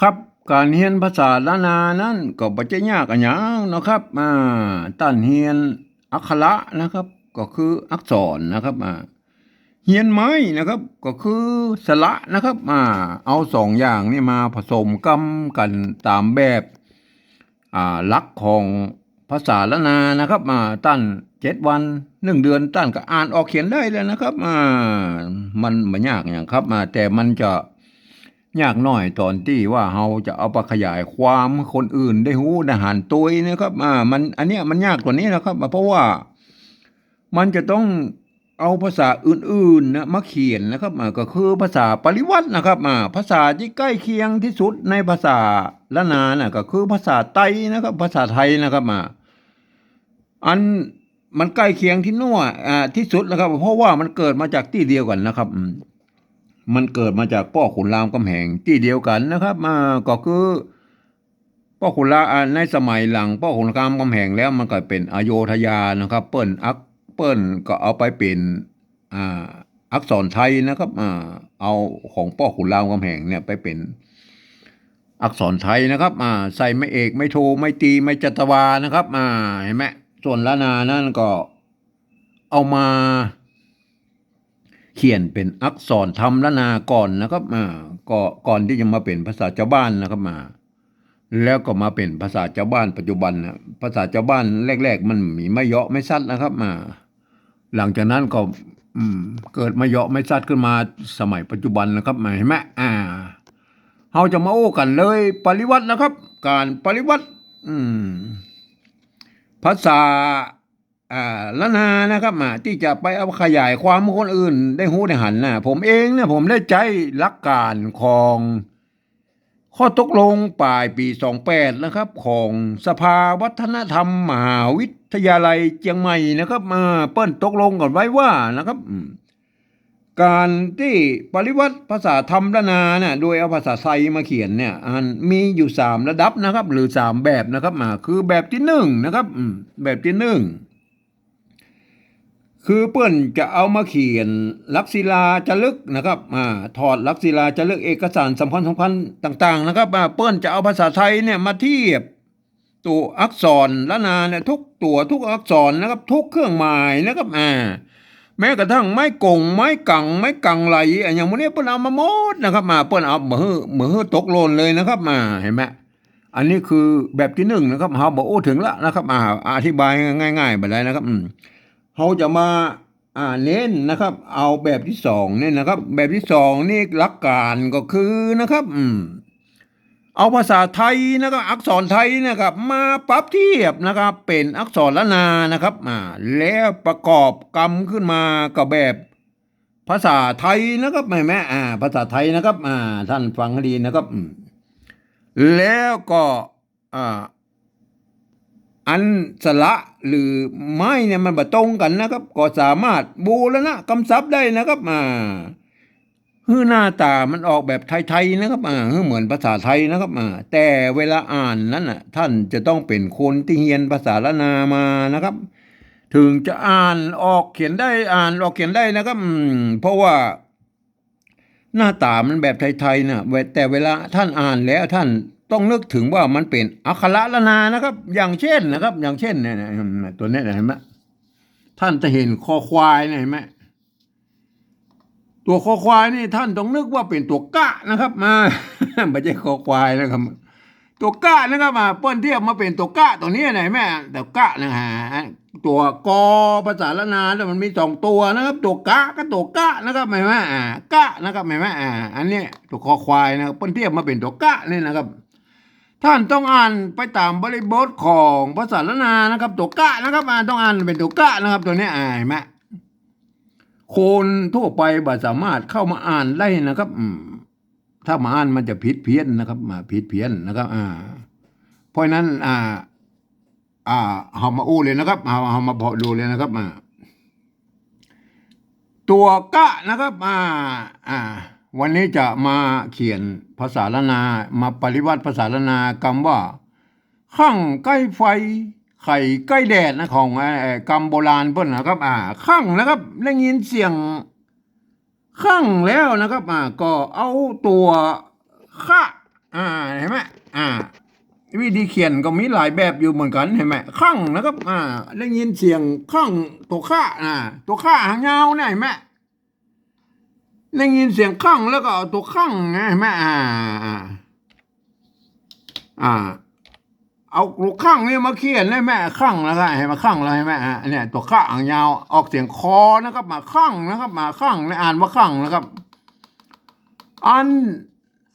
ครับการเรียนภาษาล้านนานั้นก็บ่จะยากอะหยังนะครับอ่าต้านเรียนอักขระนะครับ ก็คืออักษรนะครับอ่าเรียนไม้นะครับก็คือสระนะครับอ่าเอาสองอย่างนี่มาผสมกำกันตามแบบอ่าลักของภาษาล้านานะครับอ่าตั้นเจ็ดวันหนึ่งเดือนตั้นก็อ่านออกเขียนได้เลยนะครับอ่ามันบ่ยากอย่างครับอ่าแต่มันจะ ยากหน่อยตอนที่ว่าเราจะเอาไปขยายความคนอื่นได้รู้ได้หันตัวนะครับอ่ามันอันเนี้ยมันยากกว่านี้นะครับ เพราะว่ามันจะต้องเอาภาษาอื่นๆนะมาเขียนนะครับอ่าก็คือภาษาปริวัตินะครับาภาษาที่ใกล้เคียงที่สุดในภาษาละนานะก็คือภาษาไต้นะครับ ภาษาไทยนะครับอ่าอันมันใกล้เคียงที่นัวอ่าที่สุดนะครับ เพราะว่ามันเกิดมาจากที่เดียวกันนะครับ มันเกิดมาจากพ่อขุนรามคำแหงที่เดียวกันนะครับมาก็คือพ่อขุนรามในสมัยหลังพ่อขุนรามคำแหงแล้วมันก็เป็นอโยธยานะครับ เปิ้นอักเปิ้นก็เอาไปเป็นอ่าอักษรไทยนะครับอ่าเอาของพ่อขุนรามคำแหงเนี่ยไปเป็นอักษรไทยนะครับอ่าใส่ไม่เอกไม่โทไม่ตีไม่จัตวานะครับอ่าเห็นไหมส่วนละนานั่นก็เอามา เขียนเป็นอักษรธรรมละนาก่อนนะครับอ่าก็ก่อนที่จะมาเป็นภาษาชาวบ้านนะครับมา แล้วก็มาเป็นภาษาชาวบ้านปัจจุบันนะภาษาชาวบ้านแรก ๆ มันมีไม่เยาะไม่ซัดนะครับมา หลังจากนั้นก็เกิดมาเยาะไม่ซัดขึ้นมาสมัยปัจจุบันนะครับมาเห็นไหมอ่าเราจะมาโอ้กันเลย ปริวัตินะครับ การปริวัติ อืมภาษา อ่าละนานะครับอ่าที่จะไปเอาขยายความคนอื่น ได้หู้ได้หันนะผมเองเนี่ยผมได้ใจหลักการของ ข้อตกลงปลายปี 28 นะครับ ของสภาวัฒนธรรมมหาวิทยาลัยเชียงใหม่นะครับมาเปิ้นตกลงกันไว้ว่านะครับการที่ปริวัติภาษาธรรมละนาเนี่ยโดยเอาภาษาไทยมาเขียนเนี่ยอันมีอยู่สามระดับนะครับ หรือสามแบบนะครับมาคือแบบที่หนึ่งนะครับแบบที่หนึ่ง คือเปิ้นจะเอามาเขียนลักษิลาจะลึกนะครับอ่าถอดลักษิลาจะลึกเอกสารสำคัญสำคัญต่างๆนะครับอ่าเปิ้นจะเอาภาษาไทยเนี่ยมาเทียบตัวอักษรละนาเนี่ยทุกตัวทุกอักษรนะครับ ทุกเครื่องหมายนะครับอ่าแม้กระทั่งไม้กงไม้กังไม้กังไหลอย่างพวกนี้เปิ้นเอามาหมดนะครับมาเปิ้นเอาเหมือเหมือตกโลนเลยนะครับมาเห็นไหมอันนี้คือแบบที่หนึ่งนะครับเฮาบอกโอ้ถึงละนะครับอ่าอธิบายง่ายๆไปเลยนะครับอืม เขาจะมาอ่าเน้นนะครับ เอาแบบที่สองเนี่ยนะครับ แบบที่สองนี่หลักการก็คือนะครับ อืมเอาภาษาไทยนะครับ อักษรไทยนะครับ มาปรับเทียบนะครับ เป็นอักษรละนานะครับอ่าแล้วประกอบกรรมขึ้นมากับแบบภาษาไทยนะครับแม่แม่อ่า ภาษาไทยนะครับ อ่า ท่านฟังให้ดีนะครับ แล้วก็อ่า อันสละหรือไม้เนี่ยมันบตรงกันนะครับ ก็สามารถบูรณะกำซับได้นะครับอ่าคือหน้าตามันออกแบบไทยๆนะครับอ่าเหมือนภาษาไทยนะครับอ่าแต่เวลาอ่านนั้นน่ะท่านจะต้องเป็นคนที่เรียนภาษาละนามานะครับ ถึงจะอ่านออกเขียนได้อ่านออกเขียนได้นะครับเพราะว่า หน้าตามันแบบไทยๆนะแต่เวลาท่านอ่านแล้วท่าน ต้องนึกถึงว่ามันเป็นอักขระละนานะครับ อย่างเช่นนะครับ อย่างเช่นเนี่ยนะตัวนี้เห็นไหมท่านจะเห็นคอควายเนี่ยเห็นไหมตัวคอควายนี่ท่านต้องนึกว่าเป็นตัวกะนะครับ มาไม่ใช่คอควายนะครับ ตัวกะนะครับมาเปิ้นเทียบมาเป็นตัวกะตัวนี้นะเห็นไหมตัวกะนะฮะตัวกอภาษาละนาแล้วมันมีสองตัวนะครับ ตัวกะก็ตัวกะนะครับเห็นไหมอ่ากะนะครับเห็นไหมอ่าอันนี้ตัวคอควายนะครับเปิ้นเทียบมาเป็นตัวกะนี่นะครับ ท่านต้องอ่านไปตามบริบทของภาษาละนานะครับ ตัวกะนะครับอ่านต้องอ่านเป็นตัวกะนะครับ ตัวนี้อ่านไหมคนทั่วไปบ่สามารถเข้ามาอ่านได้นะครับถ้ามาอ่านมันจะผิดเพี้ยนนะครับมาผิดเพี้ยนนะครับ อ่า เพราะฉะนั้น อ่า อ่าเฮามาอู้เลยนะครับเฮาเฮามาพอดูเลยนะครับอ่าตัวกะนะครับ อ่า อ่า วันนี้จะมาเขียนภาษาละนา มาปริวัติภาษาละนากรรมว่า ข้างใกล้ไฟ ไข่ใกล้แดดนะของไอ้กรรมโบราณเพิ่นนะครับ อ่า ข้างนะครับได้ยินเสียง ข้างแล้วนะครับ อ่า ก็เอาตัวข้าอ่าเห็นไหมอ่า วิธีเขียนก็มีหลายแบบอยู่เหมือนกันเห็นไหมข้างนะครับ อ่า ได้ยินเสียงข้างตัวข้าอ่า ตัวข้าหางยาวเนี่ยเห็นไหม ได้ยินเสียงข้างแล้วก็เอาตัวข้างไงเห็นไหมอ่าอ่าอ่า เอาตัวข้างนี่มาเขียนได้ไหมข้างแล้วก็เห็นไหมข้างแล้วเห็นไหมอ่เนี่ย ตัวข้าหางยาวออกเสียงคอนะครับ มาข้างนะครับ มาข้างในอ่านว่าข้างนะครับ อัน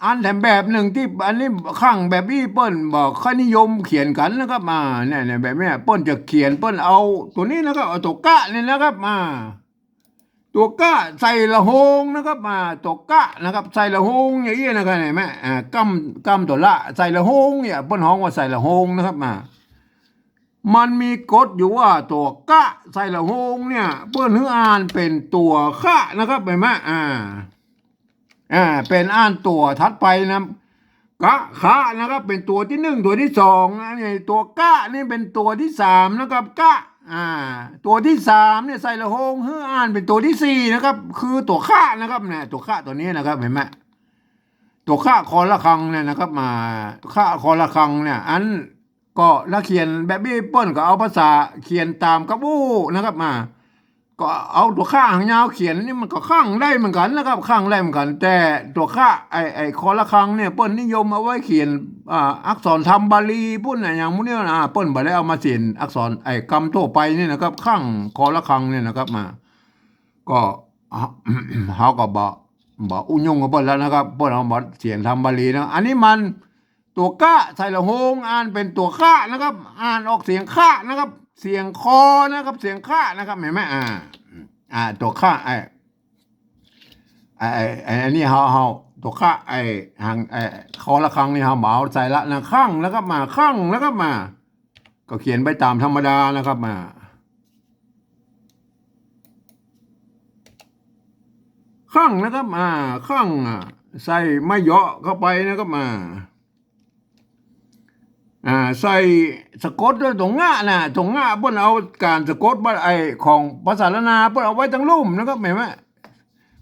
อันแถมแบบหนึ่งที่อันนี้ข้างแบบนี้เปิ้นบอกค่านิยมเขียนกันนะครับมาเนี่ยเนี่ยแบบนี้เปิ้นจะเขียนเปิ้นเอา ตัวนี้นะครับเอาตัวกะเนี่ยนะครับมา ตัวกะใส่ละหงนะครับมาตัวกะนะครับใส่ละหงอย่างนี้นะครับเห็นไหมอ่ากำกำตัวละใส่ละหงเนี่ยเปิ้นฮ้องว่าใส่ละหงนะครับมา มันมีกฎอยู่ว่าตัวกะใส่ละหงเนี่ยเปิ้นฮืออ่านเป็นตัวคะนะครับเห็นไหมอ่าอ่าเป็นอ่านตัวถัดไปนะกะคะนะครับเป็นตัวที่หนึ่งตัวที่สองนะนี่ตัวกะนี่เป็นตัวที่สามนะครับกะ อ่า ตัวที่สามเนี่ยใส่ละหงเฮืออ่านเป็นตัวที่สี่นะครับ คือตัวคะนะครับเนี่ยตัวคะตัวนี้นะครับเห็นไหมตัวคะคอละคังเนี่ยนะครับ มาคะคอละคังเนี่ย อันก็ละเขียนแบบบี้เปิ้ลก็เอาภาษาเขียนตามกระบู้นะครับมา ก็เอาตัวข้าหางยาวเขียนนี่มันก็ข้างได้เหมือนกันนะครับข้างได้เหมือนกัน แต่ตัวข้าไอไอคอละครังเนี่ยเปิ้นนิยมเอาไว้เขียนอ่าอักษรธรรมบาลีพุ่นน่ะอย่างมุนี้นะเปิ้นบ่ได้เอามาเขียนอักษรไอกรรมทั่วไปนี่นะครับข้างคอละครังเนี่ยนะครับมา ก็เขาก็บอกบอกอุ้งยงกับเปิ้นแล้วนะครับเปิ้นเอามาเขียนธรรมบาลีนะอันนี้มันตัวก้าใส่ละโหงอ่านเป็นตัวข้านะครับ อ่านออกเสียงข้านะครับ เสียงคอนะครับ เสียงข้านะครับเห็นไหมอ่า อ่า ตัวข้าไอ้ไอ้ไอ้อันนี้เฮาเฮาตัวข้าไอ้หางไอ้คอละครังนี่เฮาเหมาใส่ละนะข้างแล้วก็มาข้างแล้วก็มา ก็เขียนไปตามธรรมดานะครับมาข้างนะครับมาข้างใส่ไม่เยาะเข้าไปนะครับมา อ่าใส่สะกดด้วยตรงง่าน่ะตรงง่าเพิ่นเอาการสะกดว่าไอของภาษาละนาเพิ่นเอาไว้ทั้งลุ่มนะครับเห็นไหม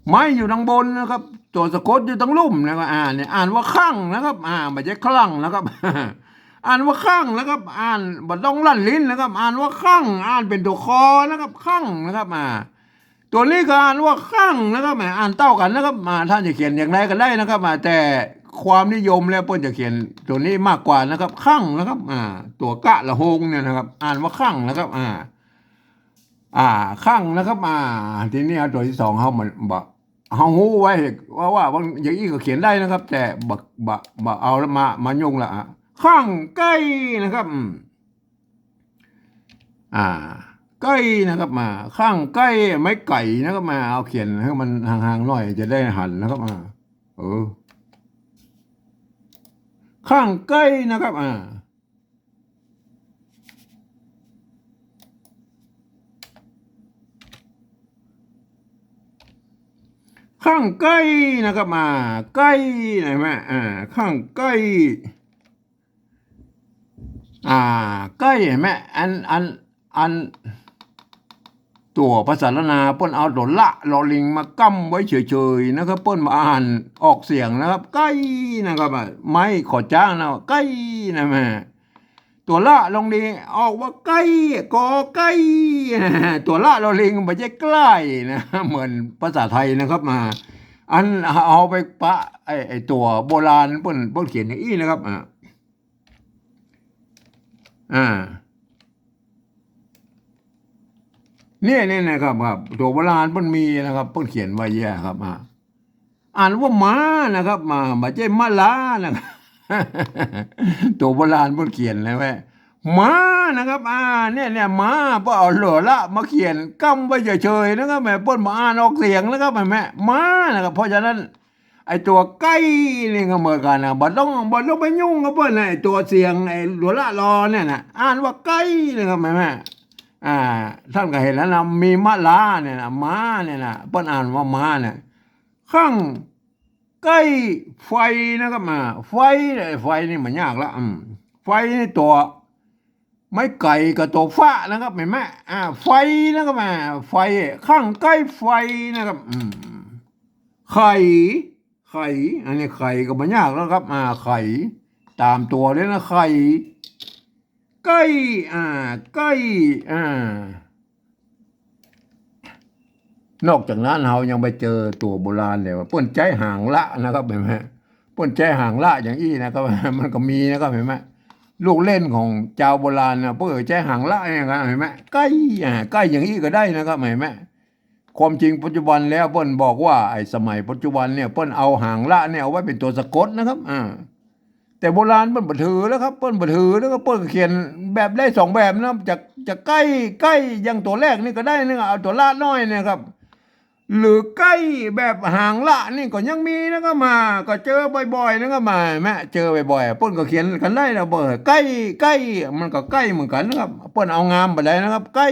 ไม้อยู่ทางบนนะครับ ตัวสะกดอยู่ทั้งลุ่มนะครับอ่านเนี่ยอ่านว่าข้างนะครับ อ่าไม่ใช่คลั่งนะครับอ่านว่าข้างนะครับ อ่านบ่ต้องลั่นลิ้นนะครับ อ่านว่าข้างอ่านเป็นตัวคอนะครับข้างนะครับอ่าตัวนี้ก็อ่านว่าข้างนะครับแหมอ่านเต้ากันนะครับมาท่านจะเขียนอย่างไรก็ได้นะครับมาแต่ ความนิยมแล้วเพิ่นจะเขียนตัวนี้มากกว่านะครับ ข้างนะครับ อ่า ตัวกะละโหงเนี่ยนะครับ อ่านว่าข้างนะครับ อ่า อ่าข้างนะครับ อ่า ทีนี้เอาตัวที่สองเขามันบอกเฮาฮู้ไว้ว่าว่าบางอย่างนี้ก็เขียนได้นะครับ แต่บักบักบักเอาแล้วมามายุ่งละอะข้างใกล้นะครับอ่าใกล้นะครับมา ข้างใกล้ไม้ไก่นะครับมา เอาเขียนให้มันห่างๆหน่อยจะได้หันนะครับมาเออ ข้างใกล้นะครับอ่าข้างใกล้นะครับมาใกล้ไหนไหมอ่าข้างใกล้อ่าใกล้เห็นไหมอันอันอัน ตัวภาษาละนาเปิ้นเอาตัวละลอลิงมากั้มไว้เฉยๆนะครับเปิ้นมาอ่านออกเสียงนะครับ ใกล้นะครับไม่ขอจ้างนะใกล้นะแม่ตัวละลงดีออกว่าใกล้กอใกล้ตัวละลอลิงไม่ใช่ใกล้นะเหมือนภาษาไทยนะครับมา อันเอาไปปะไอไอตัวโบราณเปิ้นเปิ้นเขียนอย่างนี้นะครับอ่าอ่า เนี่ยเนี่ยนะครับครับตัวโบราณเพิ่นมีนะครับเพิ่นเขียนไว้แย่ครับมาอ่านว่าม้านะครับมาม่ใช่มะลานะครับตัวโบราณเพิ่นเขียนเลยว่ม้านะครับ อ่า เนี่ยเนี่ยม้าเพิ่นเอาหล่อละมาเขียนกำไว้เฉยๆนะครับแม่เพิ่นมาอ่านออกเสียงนะครับแม่แม่ม้านะครับ เพราะฉะนั้นไอตัวใกล้นี่ก็เหมือนกันนะบ่ต้องบ่ต้องไปยุ่งกับเพิ่นนไอตัวเสียงไอหลัวละรอเนี่ยนะอ่านว่าใกล้นะครับแม่แม่ อ่าท่านก็เห็นแล้วนะมีมะลาเนี่ยนะม้าเนี่ยนะเปิ้นอ่านว่าม้าเนี่ยข้างใกล้ไฟนะครับมาไฟไฟนี่มันยากละอืมไฟนี่ตัวไม้ไก่กับตัวฟ้านะครับเห็นไหมอ่าไฟนะครับมาไฟข้างใกล้ไฟนะครับอืมไข่ไข่อันนี้ไข่ก็ไม่ยากแล้วครับอ่าไข่ตามตัวเลยนะไข่ ก่อ่าก่อ่านอกจากนั้นเรายังไปเจอตัวโบราณเลยว่าป้นใจห่างละนะครับเห็นไหมป้นใจห่างละอย่างอี้นะครับมันก็มีนะครับเห็นไหมลูกเล่นของเจ้าโบราณนะเป้นใจห่างละอย่างนั้นเห็นไหมใกล้อ่าใกล้อย่างอี้ก็ได้นะครับเห็นไหมความจริงปัจจุบันแล้วเปิ้นบอกว่าไอ้สมัยปัจจุบันเนี่ยเปิ้นเอาห่างละเนี่ยเอาไว้เป็นตัวสะกดนะครับอ่า แต่โบราณเปิ้นบัถือแล้วครับเปิ้นบัถือแล้วก็เปิ้นเขียนแบบได้สองแบบนะจะจะใกล้ใกล้อยังตัวแรกนี่ก็ได้นะเอาตัวละน้อยเนี่ยครับ หรือใกล้แบบห่างละนี่ก็ยังมีนะก็มา ก็เจอบ่อยๆนะก็มาแม่เจอบ่อยๆเปิ้นก็เขียนกันได้นะเบอร์ใกล้ใกล้มันก็ใกล้เหมือนกันนะครับเปิ้นเอางามไปได้นะครับ ใกล้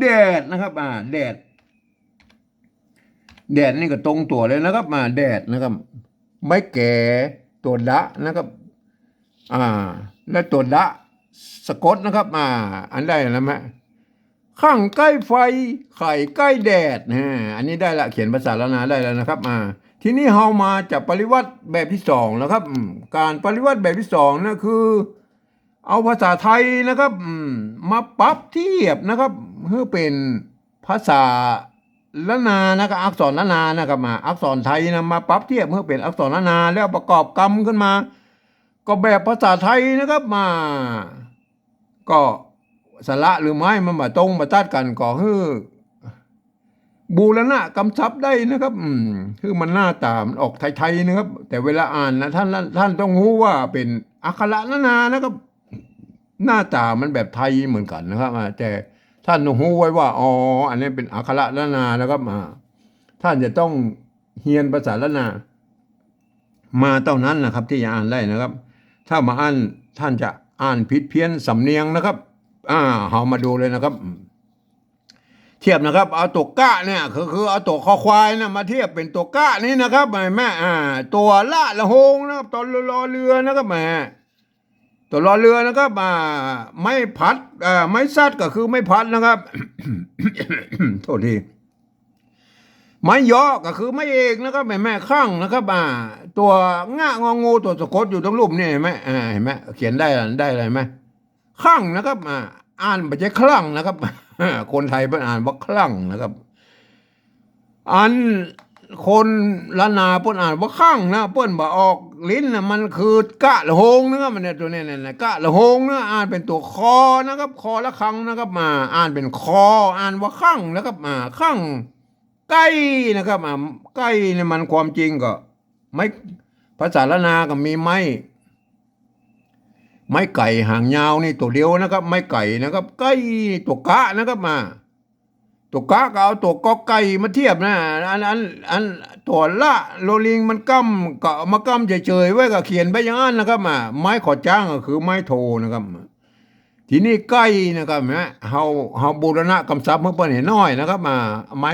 แดดนะครับ อ่า แดด แดดนี่ก็ตรงตัวเลยนะครับ มาแดดนะครับ ไม่แก่ ตัวดะนะครับอ่าและตัวดะสะกดนะครับอ่าอันได้แล้วไหมข้างใกล้ไฟไข่ใกล้แดดนะอันนี้ได้ละเขียนภาษาละนาได้แล้วนะครับอ่าทีนี้เฮามาจากปริวัติแบบที่สองนะครับ การปริวัติแบบที่สองนะคือ เอาภาษาไทยนะครับมมาปรับเทียบนะครับเพื่อเป็นภาษา ละนานะครับอักษรละนานะครับมา อักษรไทยนะมาปรับเทียบเพื่อเป็นอักษรละนาแล้วประกอบกรรมขึ้นมา ก็แบบภาษาไทยนะครับมา ก็สระหรือไม้มันมาตรงมาตัดกันก็คือบูรณะกำชับได้นะครับ อืมคือมันหน้าตามนออกไทยๆนะครับ แต่เวลาอ่านนะท่านท่านต้องรู้ว่าเป็นอักขระนานานะครับ หน้าตามันแบบไทยเหมือนกันนะครับแต่ ท่านต้องรู้ไว้ว่าอ๋ออันนี้เป็นอักขระนานานะครับอ่าท่านจะต้องเฮียนภาษาละนา มาเท่านั้นนะครับ ที่จะอ่านได้นะครับ ถ้ามาอ่านท่านจะอ่านผิดเพี้ยนสำเนียงนะครับ อ่าเอามาดูเลยนะครับ เทียบนะครับเอาตัวกะเนี่ยคือคือเอาตัวคอควายนะมาเทียบเป็นตัวกะนี่นะครับแม่แม่อ่า ตัวละละหงนะครับตัวรอเรือนะครับแม่ ตัวรอเรือนะครับอ่าไม่พัดอ่าไม่ซัดก็คือไม่พัดนะครับโทษทีไม้ย่อก็คือไม่เอกนะครับแม่แม่ข้างนะครับอ่าตัวง่างองูตัวสะกดอยู่ตรงรูปนี่เห็นไหมอ่าเห็นไหมเขียนได้ได้อะไรไหมคลั่งนะครับอ่าอ่านไม่ใช่คลั่งนะครับ คนไทยเพิ่นอ่านว่าคลั่งนะครับ อันคนละนาเพิ่นอ่านว่าคลั่งนะเพิ่นบ่ออก ลิ้นนะมันคือกะละหงเนะครับมันเนี่ยตัวเนี้เนี่ยกะละหงเนะอ่านเป็นตัวคอนะครับ คอละครังนะครับ มา อ่านเป็นคอ อ่านว่าคลั่งนะครับมาคลั่งใกล้นะครับอ่าใกล้เนี่ยมันความจริงก็ไม่ภาษาละนาก็มีไม่ไม้ไก่หางยาวนี่ตัวเดียวนะครับ ไม้ไก่นะครับไก่ตัวกะนะครับมา ตัวกะก็เอาตัวกอไก่มาเทียบนะอันอันอันตัวละโรลิงมันกั้มก็มากั้มเฉยๆไว้ก็เขียนไปอย่างนั้นนะครับมาไม้ขอจ้างก็คือไม้โทนะครับ ทีนี้ไก่นะครับนะเฮาเฮาบูรณะกำซับเมื่อเปิ้นเห็นน้อยนะครับมาไม้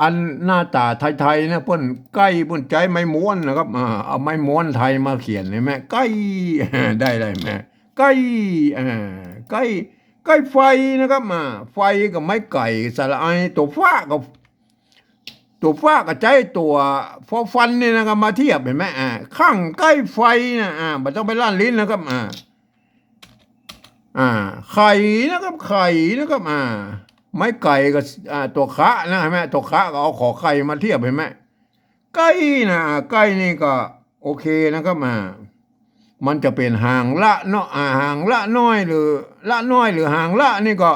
อันหน้าตาไทยๆนะเปิ้นไก่เปิ้นใจไม้ม้วนนะครับอ่าเอาไม้ม้วนไทยมาเขียนเห็นไหมไก่ได้ได้ไหมไก่อ่าไก่ ไก่ไฟนะครับมาไฟกับไม้ไก่สาระไอตัวฟ้ากับตัวฟ้ากับใจตัวฟอฟันเนี่ยนะครับมาเทียบเห็นไหมอ่าข้างใกล้ไฟนะอ่าไม่ต้องไปลั่นลิ้นนะครับอ่าอ่าไข่นะครับไข่นะครับอ่าไม้ไก่กับอ่าตัวคะนะเห็นไหมตัวคะก็เอาขอไข่มาเทียบเห็นไหมไก่นะไก่นี่ก็โอเคนะครับอ่า มันจะเป็นหางละเนาะอ่างละน้อยหรือ ละน้อยหรือห่างละนี่ก็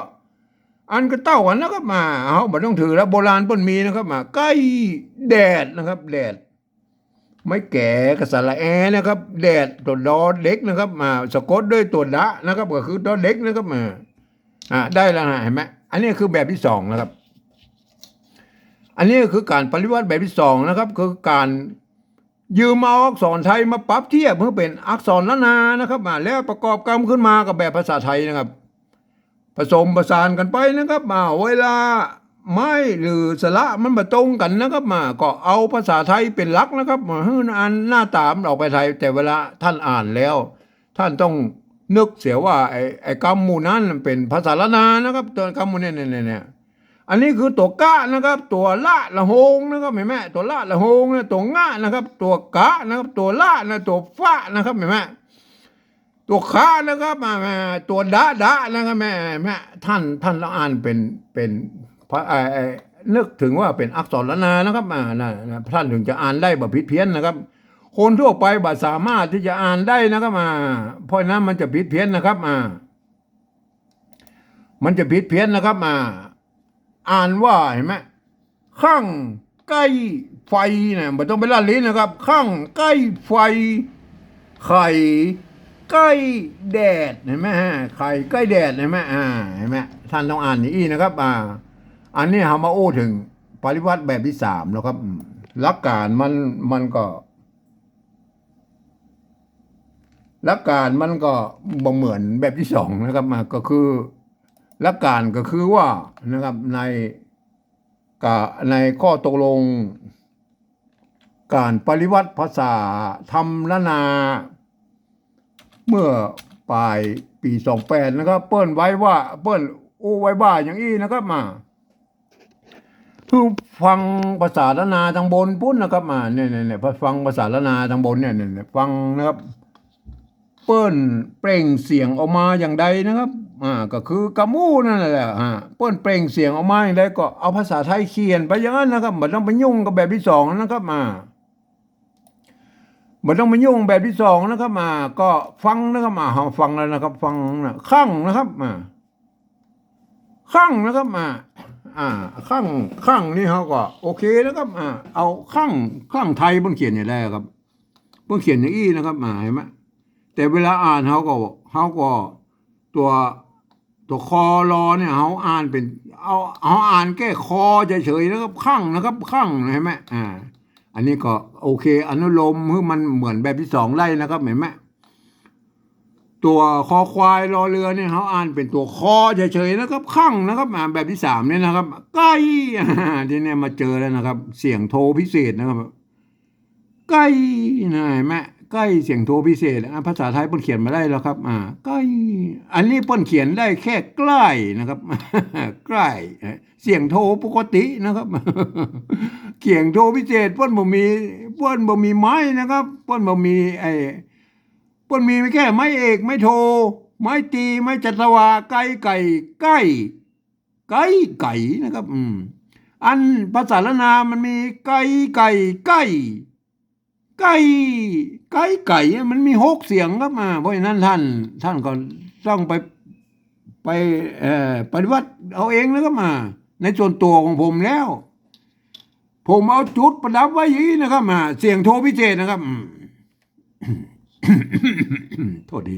อันก็เต้ากันนะครับมาเอาบ่ต้องถือแล้วโบราณเปิ้นมีนะครับมาไก่แดดนะครับ แดด ไม่แก่กับสระแอนะครับ แดดตัวดอเด็กนะครับ มาสะกดด้วยตัวดะนะครับ ก็คือดอเด็กนะครับมาอ่าได้แล้วนะเห็นไหมอันนี้คือแบบที่สองนะครับ อันนี้คือการปริวัติแบบที่สองนะครับ คือการ ยืมเอาอักษรไทยมาปรับเทียบเพื่อเป็นอักษรละนานะครับมาแล้วประกอบกรรมขึ้นมากับแบบภาษาไทยนะครับ ผสมประสานกันไปนะครับมาเวลาไม้หรือสระมันมาตรงกันนะครับมาก็เอาภาษาไทยเป็นหลักนะครับมาให้อ่านหน้าตามออกไปไทย แต่เวลาท่านอ่านแล้ว ท่านต้องนึกเสียว่าไอ้ไอ้กรรมมูนั้นเป็นภาษาละนานะครับตัวกรรมหมู่เนี่ยเนี่ยเนี่ย อันนี้คือตัวกะนะครับ ตัวละละหงนะครับเห็นไหมตัวละละหงนะตัวงะนะครับ ตัวกะนะครับ ตัวละนะตัวฟ้านะครับเห็นไหมตัวขานะครับมาแม่ตัวดาดานะครับแม่แม่ท่านท่านละอ่านเป็นเป็นพระไอ้ไอนึกถึงว่าเป็นอักษรละนานะครับมานะท่านถึงจะอ่านได้แบบผิดเพี้ยนนะครับ คนทั่วไปบ่สามารถที่จะอ่านได้นะครับมาเพราะฉะนั้นมันจะผิดเพี้ยนนะครับมามันจะผิดเพี้ยนนะครับมา อ่านว่าเห็นไหมข้างใกล้ไฟนะไม่ต้องไปละลิ้นนะครับ ข้างใกล้ไฟ ไข่ใกล้แดดเห็นไหมฮะไข่ใกล้แดดเห็นไหมอ่าเห็นไหมท่านต้องอ่านนี้นะครับ อ่า อันนี้เรามาโอถึงปริวัติแบบที่สามแล้วครับหลักการมันมันก็หลักการมันก็บ่เหมือนแบบที่สองนะครับมาก็คือ หลักการก็คือว่านะครับในกะในข้อตกลง การปริวัติภาษาธรรมละนา เมื่อปลายปีสองแปดนะครับเปิ้นไว้ว่าเปิ้นอู้ไว้ว่าอย่างอี้นะครับมาคือฟังภาษาละนาทางบนพุ่นนะครับมาเนี่ยเนี่ยเนี่ยฟังภาษาละนาทางบนเนี่ยเนี่ยเนี่ยฟังนะครับ ปิ้นเปล่งเสียงออกมาอย่างใดนะครับอ่าก็คือกระมูนั่นแหละอ่าเปิ้นเปล่งเสียงออกมาอย่างใดก็เอาภาษาไทยเขียนไปอย่างนั้นนะครับไม่ต้องไปยุ่งกับแบบที่สองนะครับมามันต้องมายุ่งแบบที่สองนะครับมา ก็ฟังนะครับมาฟังแล้วนะครับ ฟังนะข้างนะครับมาข้างนะครับมา อ่าข้างข้างนี่เขาก็ โอเคนะครับอ่าเอาข้างข้างไทยเพิ่นเขียนอย่างไรครับเพิ่นเขียนอย่างอี้นะครับมาเห็นไหม แต่เวลาอ่านเขาก็เขาก็ตัวตัวคอรอเนี่ยเขาอ่านเป็นเอาเขาอ่านแค่คอเฉยๆนะครับข้างนะครับข้างเห็นไหมอ่า อันนี้ก็โอเค อนุโลมคือมันเหมือนแบบที่สองไล่นะครับเห็นไหมตัวคอควายรอเรือเนี่ยเขาอ่านเป็นตัวคอเฉยๆนะครับข้างนะครับแบบที่สามเนี่ยนะครับใกล้อ่ที่เนี่ยมาเจอแล้วนะครับ เสียงโทรพิเศษนะครับใกล้นะเห็นไหม ใกล้เสียงโทรพิเศษอะภาษาไทยเปิ้นเขียนมาได้แล้วครับ อ่าใกล้อันนี้เปิ้นเขียนได้แค่ใกล้นะครับใกล้เสียงโทรปกตินะครับเขียงโทรพิเศษเปิ้นบ่มีเปิ้นบ่มีไม้นะครับเปิ้นบ่มีไอ้เปิ้นมีแค่ไม้เอกไม้โทรไม้ตีไม้จัตวาไก่ไก่ใกล้ไก่ไก่นะครับ อืมอันภาษาละนามันมีไก่ไก่ไก่ ไก่ไก่ไก่มันมีหกเสียงครับมา เพราะฉะนั้นท่านท่านก็ต้องไปไปเอ่อปฏิวัติเอาเองแล้วก็มา ในส่วนตัวของผมแล้ว ผมเอาจุดประดับไว้ย่างนี้นะครับมา เสียงโทรพิเศษนะครับโทษที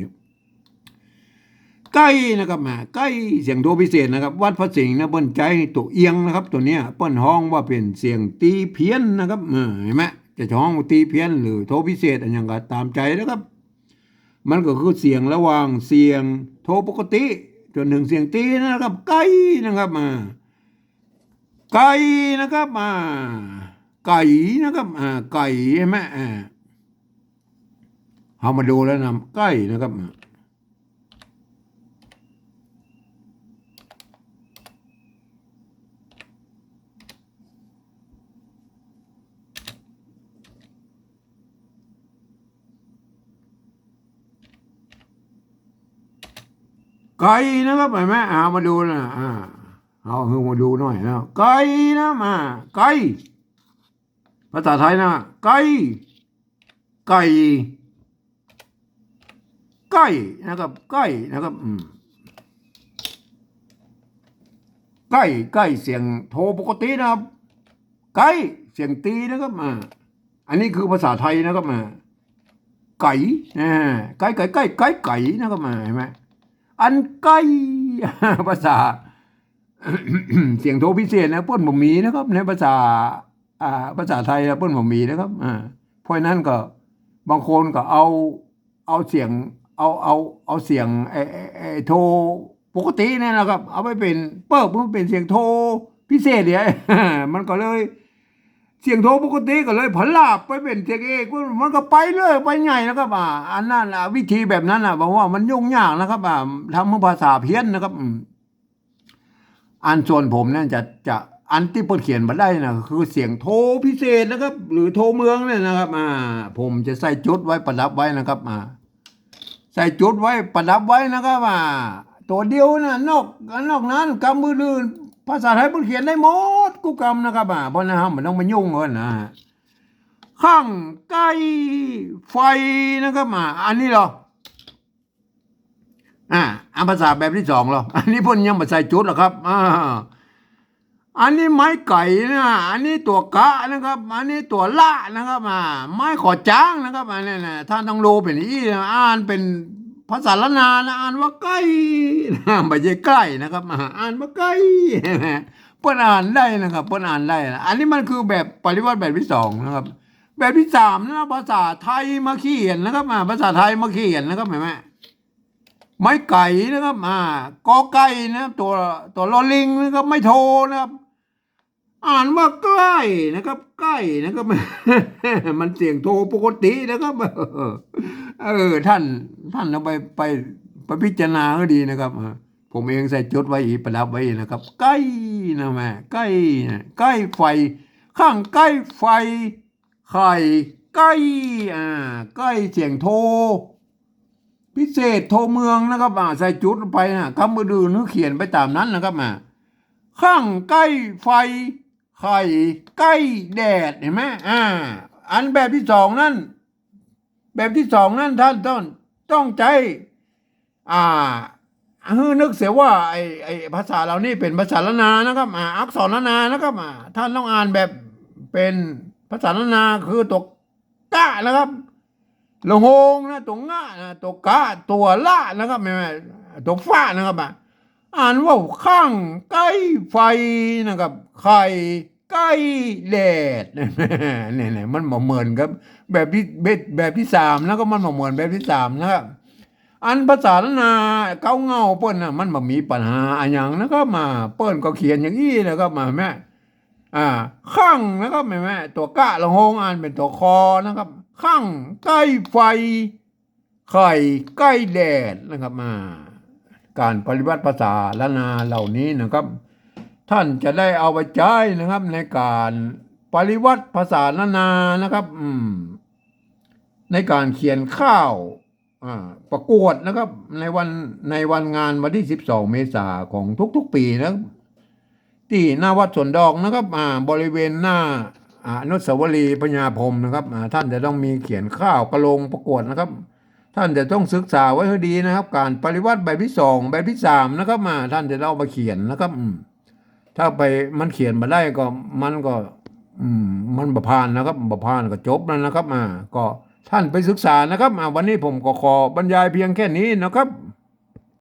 ใกล้นะครับมาใกล้เสียงโทรพิเศษนะครับ วัดพระสิงห์นะเปิ้นใจตัวเอียงนะครับ ตัวเนี้ยเปิ้นห้องว่าเป็นเสียงตีเพี้ยนนะครับเออเห็นไหม จะช้องตีเพี้ยนหรือโทรพิเศษอันยังก็ตามใจนะครับ มันก็คือเสียงระหว่างเสียงโทรปกติ จนถึงเสียงตีนะครับไกลนะครับมาไก่นะครับมาไก่นะครับอ่าไก่ใช่ไหมอ่าเอามาดูแล้วนะไก่นะครับ ไก่นะครับเห็นไหมเอามาดูนะอ่าเอาคือมาดูหน่อยนะไก่นะมาไก่ภาษาไทยนะไก่ไก่ไก่นะครับไก่นะครับอืมไก่ไก่เสียงโทรปกตินะครับ ไก่เสียงตีนะครับมาอันนี้คือภาษาไทยนะครับมาไก่อ่าไก่ไก่ไก่ไก่ไก่นะครับมาเห็นไหม อันไก่ภาษา เสียงโทรพิเศษนะป้นบ่มีนะครับ ในภาษาอ่าภาษาไทยนะป้นบ่มีนะครับอ่าเพราะนั้นก็บางคนก็เอาเอาเสียงเอาเอาเอาเสียงไอ้ไอ้โทรปกติเนี่ยนะครับ เอาไปเป็นเปิบมันเป็นเสียงโทรพิเศษเนี่ยมันก็เลย เสียงโทรปกติก็เลยผลาบไปเป็นเสียงเอกมันก็ไปเลยไปใหญ่นะครับอ่าอันนั้นวิธีแบบนั้นอะบอกว่ามันยุ่งยากนะครับอ่าทำภาษาเพี้ยนนะครับอันส่วนผมเนี่ยจะจะอันที่เปิดเขียนมาได้นะคือเสียงโทรพิเศษนะครับ หรือโทรเมืองเนี่ยนะครับ อ่า ผมจะใส่จุดไว้ประดับไว้นะครับ อ่า ใส่จุดไว้ประดับไว้นะครับ อ่า ตัวเดียวนะนอกนอกนั้นกำมืออื่น ภาษาไทยเปิดเขียนได้หมดกูกำนะครับอ่าเพราะนะครับมันต้องมายุ่งกันนะข้างใกล้ไฟนะครับอ่าอันนี้เหรออ่าอันภาษาแบบที่สองเหรออันนี้พ่นยังมาใส่จุดหรอครับอ่าอันนี้ไม้ไก่นะอันนี้ตัวกะนะครับ อันนี้ตัวละนะครับอ่าไม้ขอจ้างนะครับอันนี้นะท่านต้องรู้เป็นอีนะอ่านเป็น ภาษาละนานะอ่านว่าใกล้นะไม่ใช่ใกล้นะครับอ่าอ่านว่าใกล้เปิ้นอ่านได้นะครับเปิ้นอ่านได้นะอันนี้มันคือแบบปริวัติแบบที่สองนะครับ แบบที่สามนะภาษาไทยมาเขียนนะครับอ่าภาษาไทยมาเขียนนะครับเห็นไหมไม้ไก่นะครับอ่ากอไก่นะครับตัวตัวลอลิงนะครับไม่โทนะครับ อ่านว่าใกล้นะครับ ใกล้นะครับ มันเสียงโทรปกตินะครับเออท่านท่านเอาไปไปไปพิจารณาก็ดีนะครับผมเองใส่จดไว้อีกประดับไว้อีนะครับ ใกล้นะแม่ใกล้นะใกล้ไฟ ข้างใกล้ไฟ ไข่ใกล้อ่าใกล้เสียงโทรพิเศษโทรเมืองนะครับอ่าใส่จุดไปนะคำมือดือนึกเขียนไปตามนั้นนะครับอ่าข้างใกล้ไฟ ไข่ใกล้แดดเห็นไหมอ่า อันแบบที่สองนั่น แบบที่สองนั่นท่านต้องต้องใจ อ่าฮือนึกเสียว่าไอไอภาษาเรานี่เป็นภาษาละนานะครับอ่าอักษรละนานะครับอ่าท่านต้องอ่านแบบเป็นภาษาละนาคือตัวกะนะครับลงโงนะตัวง่านะตัวกะตัวละนะครับไม่ไม่ตัวฟ้านะครับอะอ่านว่าข้างใกล้ไฟนะครับไข่ ใกล้แดดเนี่ยเนี่ยมันเหมือนครับ แบบที่แบบแบบที่สามแล้วก็มันเหมือนแบบที่สามนะครับอันภาษาละนาเก้าเงาเปิ้นนะมันบ่มีปัญหาอะไรอย่างนะครับมาเปิ้นก็เขียนอย่างนี้นะครับมาแม่อ่าข้างนะครับแม่แม่ตัวกะละโงงอ่านเป็นตัวคอนะครับข้างใกล้ไฟ ไข่ใกล้แดดนะครับมาการปฏิบัติภาษาละนาเหล่านี้นะครับ ท่านจะได้เอาไปใช้นะครับในการปฏิวัติภาษาละนานะครับ อืม ในการเขียนข้าวประกวดนะครับ ในวันในวันงานวันที่ 12 เมษาของทุกๆปีนะที่หน้าวัดสวนดอกนะครับอ่าบริเวณหน้าอนุสาวรีย์พญาพรมนะครับท่านจะต้องมีเขียนข้าวกระโลงประกวดนะครับ ท่านจะต้องศึกษาไว้ให้ดีนะครับ การปฏิวัติแบบที่สองแบบที่สามนะครับมาท่านจะเอามาเขียนนะครับ ถ้าไปมันเขียนมาได้ก็มันก็ อืม มันบผ่านนะครับบผ่านก็จบแล้วนะครับ อ่า ก็ท่านไปศึกษานะครับ อ่า วันนี้ผมก็ขอบรรยายเพียงแค่นี้นะครับ